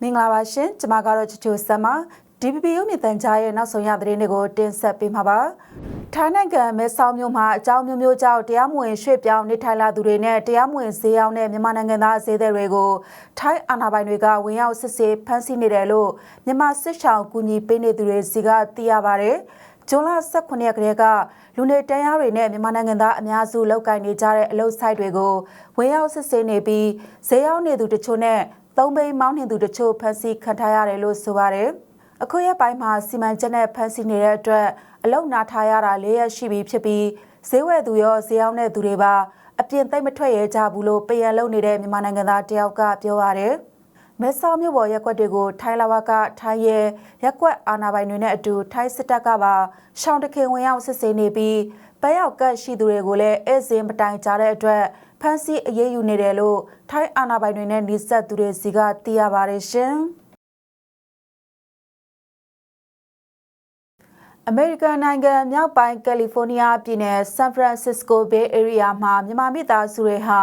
မင်္ဂလာပါရှင်ကျမကတော့ချူချူဆမ်မ DPP ရုပ်မြင်သံကြားရဲ့နောက်ဆုံးရသတင်းတွေကိုတင်ဆက်ပေးမှာပါထိုင်းနိုင်ငံမဲဆောက်မြို့မှာအကြောင်းမျိုးမျိုးကြောင့်တရားမဝင်ရွှေ့ပြောင်းနေထိုင်လာသူတွေနဲ့တရားမဝင်ဈေးရောက်တဲ့မြန်မာနိုင်ငံသားဈေးသည်တွေကိုထိုင်းအာဏာပိုင်တွေကဝင်ရောက်စစ်ဆေးဖမ်းဆီးနေတယ်လို့မြန်မာစစ်ဆောင်ကူညီပေးနေသူတွေစီကသိရပါတယ် ဂျွန်လ18ရက်ကလေးကလူနေတန်းရားတွေနဲ့မြန်မာနိုင်ငံသားအများစုလောက်ကင်နေကြတဲ့အလုပ်ဆိုင်တွေကိုဝင်ရောက်စစ်ဆေးနေပြီးဈေးရောက်နေသူတချို့နဲ့သုံးဘိန်းမောင်းနှင်သူတချို့ဖမ်းဆီးခံထားရတယ်လို့ဆိုပါတယ်။အခုရက်ပိုင်းမှာစီမံချက်နဲ့ဖမ်းဆီးနေတဲ့အတွက်အလုံနာထားရတာ၄ရက်ရှိပြီဖြစ်ပြီးဈေးဝယ်သူရောဈေးရောက်တဲ့သူတွေပါအပြင်သိမ့်မထွက်ရဲကြဘူးလို့ပယံလုံနေတဲ့မြန်မာနိုင်ငံသားတယောက်ကပြောပါတယ်။ မဲဆောက်မြို့ပေါ်ရက်ကွက်တွေကိုထိုင်းလာဝကထိုင်းရဲရက်ကွက်အာဏာပိုင်တွေနဲ့အတူထိုင်းစစ်တပ်ကပါရှောင်းတခင်ဝင်ရောက်စစ်ဆေးနေပြီးပယောက်ကတ်ရှိသူတွေကိုလည်းဧည့်စင်မတိုင်ကြတဲ့အတွက်ဖမ်းဆီးအရေးယူနေတယ်လို့ထိုင်းအာဏာပိုင်တွေနဲ့နှိစက်သူတွေစီကသိရပါတယ်ရှင်။ အမေရိကန်နိုင်ငံမြောက်ပိုင်းကယ်လီဖိုးနီးယားပြည်နယ်ဆန်ဖရန်စစ္စကိုဘေးအေရီးယားမှာမြန်မာမိသားစုတွေဟာ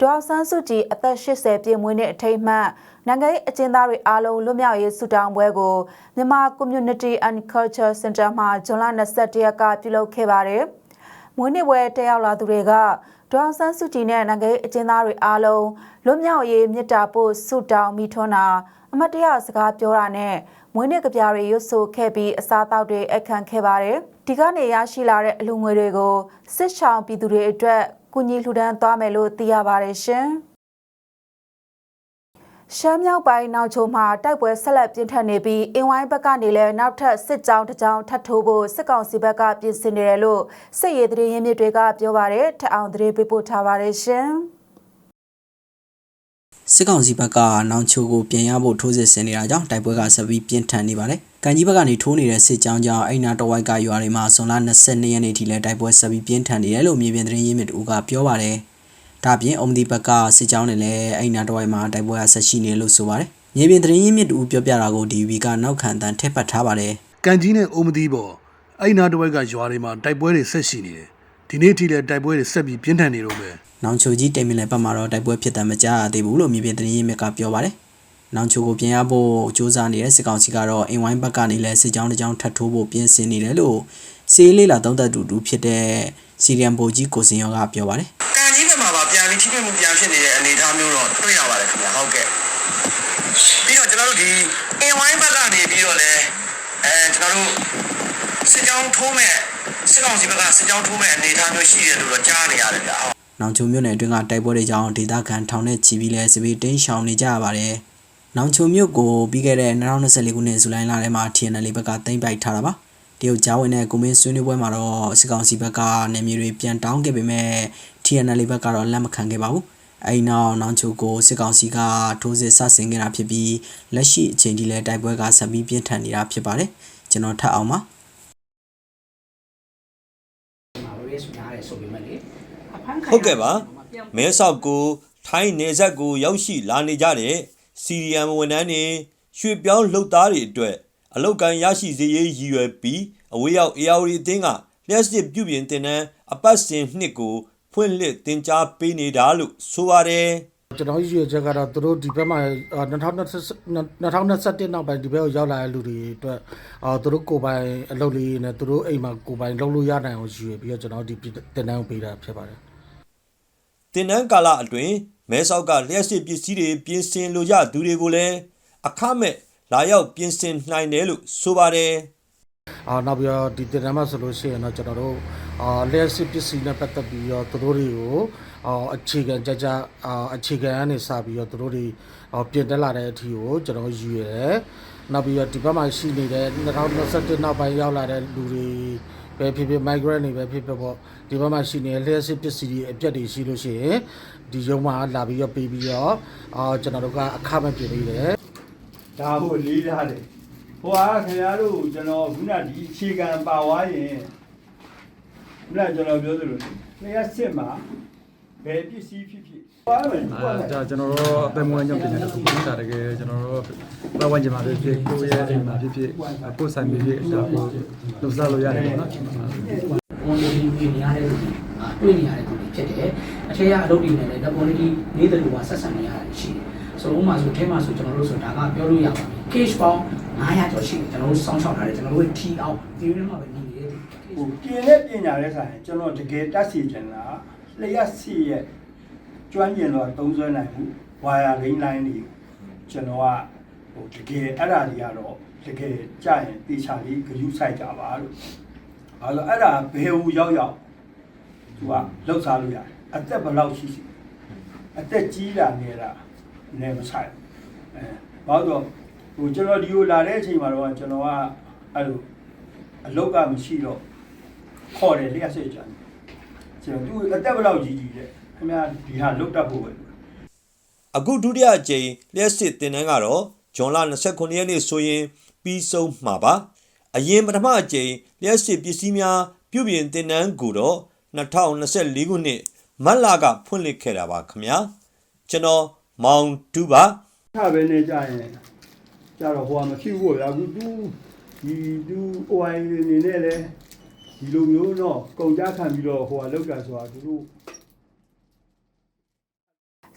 ဒေါ်ဆန်းစုကြည်အသက်80ပြည့်မွေးနေ့အထိမ်းအမှတ်နိုင်ငံရေးအကျဉ်းသားတွေအားလုံးလွတ်မြောက်ရေးဆုတောင်းပွဲကိုမြန်မာ Community and Culture Center မှာဇွန်လ21ရက်ကပြုလုပ်ခဲ့ပါတယ်။မွေးနေ့ပွဲတက်ရောက်လာသူတွေကဒေါ်ဆန်းစုကြည်နဲ့နိုင်ငံရေးအကျဉ်းသားတွေအားလုံးလွတ်မြောက်ရေးမြစ်တာပို့ဆုတောင်းမိထွန်းတာအမတ်တရစကားပြောတာနဲ့ မွေးနေ့ကြပြားတွေရွတ်ဆိုခဲ့ပြီးအစားအသောက်တွေအခန့်ခဲ့ပါတယ်။ဒီကနေရရှိလာတဲ့အလူငွေတွေကိုစစ်ဆောင်ပြည်သူတွေအတွက်ကူညီလှူဒန်းသွားမယ်လို့သိရပါတယ်ရှင်။ရှမ်းမြောက်ပိုင်းနောက်ချိုမှာတိုက်ပွဲဆက်လက်ပြင်းထန်နေပြီးအင်ဝိုင်းဘက်ကနေလည်းနောက်ထပ်စစ်ကြောင်းတစ်ကြောင်းထပ်ထိုးဖို့စစ်ကောင်စီဘက်ကပြင်ဆင်နေတယ်လို့စစ်ရေးသတင်းရင်းမြစ်တွေကပြောပါတယ်ထပ်အောင်သတင်းပေးပို့ထားပါတယ်ရှင်။ စစ်ကောင်စီဘက်ကနောင်ချိုကိုပြန်ရဖို့ထိုးစစ်ဆင်နေတာကြောင့်တိုက်ပွဲကဆက်ပြီးပြင်းထန်နေပါတယ်။ကန်ကြီးဘက်ကနေထိုးနေတဲ့စစ်ကြောင်းကြောင့်အိမ်နာတဝိုက်ကရွာတွေမှာဇွန်လ22ရက်နေ့ထိလည်းတိုက်ပွဲဆက်ပြီးပြင်းထန်နေတယ်လို့မြေပြင်သတင်းရင်းမြစ်တို့ကပြောပါတယ်။ဒါပြင်အုံဒီဘက်ကစစ်ကြောင်းတွေလည်းအိမ်နာတဝိုက်မှာတိုက်ပွဲကဆက်ရှိနေလို့ဆိုပါတယ်။မြေပြင်သတင်းရင်းမြစ်တို့ပြောပြတာကို DV ကနောက်ခံတန်းထည့်ပတ်ထားပါတယ်။ကန်ကြီးနဲ့အုံမသီးပေါ်အဲ့နာတဝက်ကရွာတွေမှာတိုက်ပွဲတွေဆက်ရှိနေတယ်ဒီနေ့ထိလည်းတိုက်ပွဲတွေဆက်ပြီးပြင်းထန်နေတော့မယ် နောင်ချိုကြီးတိမ်မလဲဘက်မှာတော့တိုက်ပွဲဖြစ်တယ်မကြားရသေးဘူးလို့မြေပြင်သတင်းရင်းမြစ်ကပြောပါတယ်။နောင်ချိုကိုပြင်ရဖို့စ조사နေတဲ့စစ်ကောင်စီကတော့အင်ဝိုင်းဘက်ကနေလဲစစ်ကြောင်းတစ်ကြောင်းထပ်ထိုးဖို့ပြင်ဆင်နေတယ်လို့စီးလေးလာသုံးသက်တူတူဖြစ်တဲ့စီရီယံဘိုကြီးကိုစင်ရောကပြောပါတယ်ကန်ကြီးဘက်မှာပါပြန်ပြီးထိတွေ့မှုပြန်ဖြစ်နေတဲ့အနေအထားမျိုးတော့တွေ့ရပါတယ်ခင်ဗျာဟုတ်ကဲ့ပြီးတော့ကျွန်တော်တို့ဒီအင်ဝိုင်းဘက်ကနေပြီးတော့လဲအဲကျွန်တော်တို့စစ်ကြောင်းထိုးမဲ့စစ်ကောင်စီဘက်ကစစ်ကြောင်းထိုးမဲ့အနေအထားမျိုးရှိတယ်လို့တော့ကြားနေရတယ်ဗျာဟုတ်။ နောင်ချိုမြို့နယ်အတွင်းကတိုက်ပွဲတွေကြောင့်ဒေသခံထောင်နဲ့ချီပြီးလဲစပီတင်းရှောင်နေကြရပါတယ်။နောင်ချိုမြို့ကိုပြီးခဲ့တဲ့2024ခုနှစ်ဇူလိုင်လထဲမှာ TNL ဘက်ကသိမ်းပိုက်ထားတာပါ။တရုတ်ကြားဝင်တဲ့ကွန်မင်းဆွေးနွေးပွဲမှာတော့စစ်ကောင်စီဘက်ကနေမြေတွေပြန်တောင်းခဲ့ပေမဲ့ TNL ဘက်ကတော့လက်မခံခဲ့ပါဘူး။အဲဒီနောက်နောင်ချိုကိုစစ်ကောင်စီကထိုးစစ်ဆဆင်ခဲ့တာဖြစ်ပြီးလက်ရှိအချိန်ထိလည်းတိုက်ပွဲကဆက်ပြီးပြင်းထန်နေတာဖြစ်ပါတယ်။ကျွန်တော်ထပ်အောင်ပါ။ ဟုတ်ကဲ့ပါမဲဆောက်ကိုထိုင်းနေဆက်ကိုရောက်ရှိလာနေကြတဲ့စီရီယံဝန်ထမ်းတွေရွှေပြောင်းလုပ်သားတွေအတွက်အလောက်ကန်ရရှိစေရေးရည်ရွယ်ပြီးအဝေးရောက် AR အသင်းကလျှက်စစ်ပြုပြင်တင်တဲ့အပတ်စဉ်နှစ်ကိုဖွင့်လှစ်တင် जा ပေးနေတာလို့ဆိုပါတယ်ကျွန်တော်ရွေချက်ကတော့သူတို့ဒီဘက်မှာ2020 2021နောက်ပိုင်းဒီဘက်ကိုရောက်လာတဲ့လူတွေအတွက်အာသူတို့ကိုယ်ပိုင်အလုပ်လေးနဲ့သူတို့အိမ်မှာကိုယ်ပိုင်လုပ်လို့ရနိုင်အောင်ရွေပြီးတော့ကျွန်တော်ဒီတင်တန်းကိုပေးတာဖြစ်ပါတယ် တင်နန်းကာလအတွင်းမဲဆောက်ကလျှက်စစ်ပစ္စည်းတွေပြင်ဆင်လိုကြသူတွေကိုလည်းအခမဲ့လာရောက်ပြင်ဆင်နိုင်တယ်လို့ဆိုပါတယ်အာနောက်ပြီးတော့ဒီတင်တန်းမှာဆိုလို့ရှိရင်တော့ကျွန်တော်တို့အာလက်စစ်ပစ္စည်းနဲ့ပတ်သက်ပြီးတော့သူတို့တွေကိုအာအခြေခံကြကြအာအခြေခံကနေစပြီးတော့သူတို့တွေအာပြင်တက်လာတဲ့အထီကိုကျွန်တော်ယူရတယ်နောက်ပြီးတော့ဒီဘက်မှာရှိနေတဲ့2021နောက်ပိုင်းရောက်လာတဲ့လူတွေ ပဲဖြစ်ဖြစ် migrant တွေပဲဖြစ်ဖြစ်ပေါ့ဒီဘက်မှာရှိနေတဲ့လျှက်စစ်ပစ္စည်းတွေအပြက်တွေရှိလို့ရှိရင်ဒီရုံးမှာလာပြီးတော့ပေးပြီးတော့အာကျွန်တော်တို့ကအခမဲ့ပြင်ပေးတယ်ဒါကိုလေးထားတယ်ဟိုအားခင်ဗျားတို့ကျွန်တော်ခုနဒီအခြေခံပါဝါရင်ခုနကျွန်တော်ပြောသလိုလျှက်စစ်မှာ ဘယ်ပစ္စည်းဖြစ်ဖြစ်ပါမယ်အာဒါကျွန်တော်တို့အပင်မွေးညောင်းပညာတစ်ခုပို့တာတကယ်ကျွန်တော်တို့ဘဝဝင်ကြမှာဖြစ်ဖြစ်ကိုယ့်ရဲ့အိမ်မှာဖြစ်ဖြစ်ပို့ဆိုင်ဖြစ်ဖြစ်ဒါကိုလှုပ်ရှားလို့ရတယ်ပေါ့နော်ဝန်ကြီးတွေနေရတဲ့လူတွေအာတွေ့နေရတဲ့လူတွေဖြစ်တယ်အထထဲရအလုပ်တွေနဲ့လည်း quality နေတဲ့လူကဆက်ဆံနေရတယ်ရှိတယ်ဆိုတော့ဥပမာဆိုထဲမှာဆိုကျွန်တော်တို့ဆိုတာကပြောလို့ရပါပြီ case ပေါင်း900ကျော်ရှိတယ်ကျွန်တော်တို့စောင့်ရှောက်ထားတယ်ကျွန်တော်တို့ထီအောင်ဒီလိုမှပဲနေနေတယ် ဟိုပြင်တဲ့ပညာတဲ့ဆိုင်ကျွန်တော်တကယ်တက်စီချင်တာ လျှက်စီရဲ့ကျွမ်းကျင်တော့သုံးစွဲနိုင်မှုဝါယာလိန်လိုင်းတွေကျွန်တော်ကဟိုတကယ်အဲ့ဒါတွေကတော့တကယ်ကြာရင်တေချာလေးဂရုစိုက်ကြပါလို့ဘာလို့အဲ့ဒါဘယ်ဟူရောက်ရောက်သူကလှုပ်ရှားလို့ရတယ်အသက်ဘယ်လောက်ရှိရှိအသက်ကြီးတာနေတာနဲ့မဆိုင်အဲဘာလို့ဟိုကျွန်တော်ဒီကိုလာတဲ့အချိန်မှာတော့ကျွန်တော်ကအဲ့လိုအလုတ်ကမရှိတော့ခေါ်တယ်လျှက်စစ်ကြတယ် ကျွန်တော်သူအသက်ဘယ်လောက်ကြီးကြီးလဲခင်ဗျာဒီဟာလုတ်တတ်ဖို့ပဲအခုဒုတိယအကြိမ်လျှက်စစ်တင်တန်းကတော့ဂျွန်လ29ရက်နေ့ဆိုရင်ပြီးဆုံးမှာပါအရင်ပထမအကြိမ်လျှက်စစ်ပစ္စည်းများပြုပြင်တင်တန်းကိုတော့2024ခုနှစ်မတ်လကဖွင့်လှစ်ခဲ့တာပါခင်ဗျာကျွန်တော်မောင်တူပါထားပဲနေကြရင်ကြတော့ဟိုကမဖြစ်ဘူးဗျာအခုသူဒီသူ OI နေနဲ့လေ ဒီလိုမျိုးတော့ကုန်ကြခံပြီးတော့ဟိုကလုတ်တာဆိုတာသူတို့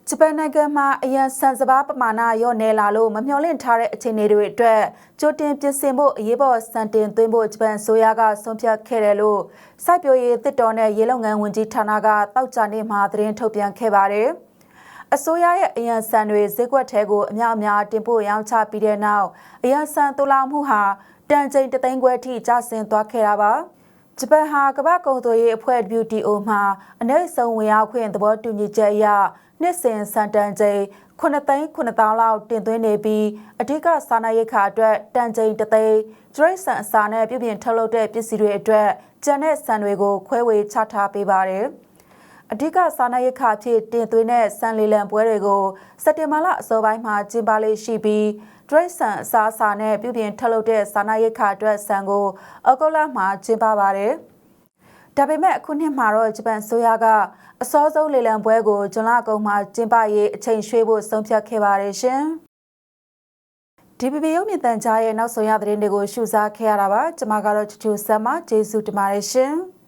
ဂျပန်နိုင်ငံမှာအရန်ဆန်စပါးပမာဏရော့နေလာလို့မမျှော်လင့်ထားတဲ့အခြေအနေတွေအတွက်ကြိုတင်ပြင်ဆင်ဖို့အရေးပေါ်စံတင်သွင်းဖို့ဂျပန်ဆိုရကဆုံးဖြတ်ခဲ့တယ်လို့စိုက်ပျိုးရေးတစ်တော်နဲ့ရေလုံငန်းဝန်ကြီးဌာနကတောက်ကြနေ့မှာသတင်းထုတ်ပြန်ခဲ့ပါတယ်။အစိုးရရဲ့အရန်ဆန်တွေဈေးကွက်ထဲကိုအများအများတင်ပို့ရောင်းချပြီးတဲ့နောက်အရန်ဆန်တူလာမှုဟာတန်ချိန်တသိန်းခွဲထိကျဆင်းသွားခဲ့တာပါ။ ဂျပန်ဟာကမ္ဘာကုန်သွယ်ရေးအဖွဲ့ WTO မှာအနည်းဆုံးဝင်ရောက်ခွင့်သဘောတူညီချက်အရနှစ်စဉ်စံတန်ချိန်9သိန်း9တောင်းလောက်တင်သွင်းနေပြီးအဓိကစားနပ်ရိက္ခာအတွက်တန်ချိန်3သိန်းဒရိတ်ဆန်အစာနဲ့ပြုပြင်ထုတ်လုပ်တဲ့ပစ္စည်းတွေအတွက်ကျန်တဲ့ဆန်တွေကိုခွဲဝေချထားပေးပါတယ်။ အဓိကစားနပ်ရိက္ခာဖြစ်တင်သွင်းတဲ့ဆန်လီလံပွဲတွေကိုစက်တင်ဘာလအစောပိုင်းမှာကျင်းပလေးရှိပြီးဒရိတ်ဆန်အစားအစာနဲ့ပြုပြင်ထုတ်လုပ်တဲ့စားနပ်ရိက္ခာအတွက်ဆန်ကိုအောက်တိုဘာမှာကျင်းပပါတယ်။ဒါပေမဲ့အခုနှစ်မှာတော့ဂျပန်ဆိုရကအစောဆုံးလေလံပွဲကိုဇွန်လအကုန်မှာကျင်းပရေးအချိန်ရွှေ့ဖို့ဆုံးဖြတ်ခဲ့ပါတယ်ရှင်။ဒီပပရုံမြင့်တန်ကြားရဲ့နောက်ဆုံးရသတင်းတွေကိုရှုစားခဲ့ရတာပါ။ကျွန်မကတော့ချူချူဆမ်မကျေးဇူးတင်ပါတယ်ရှင်။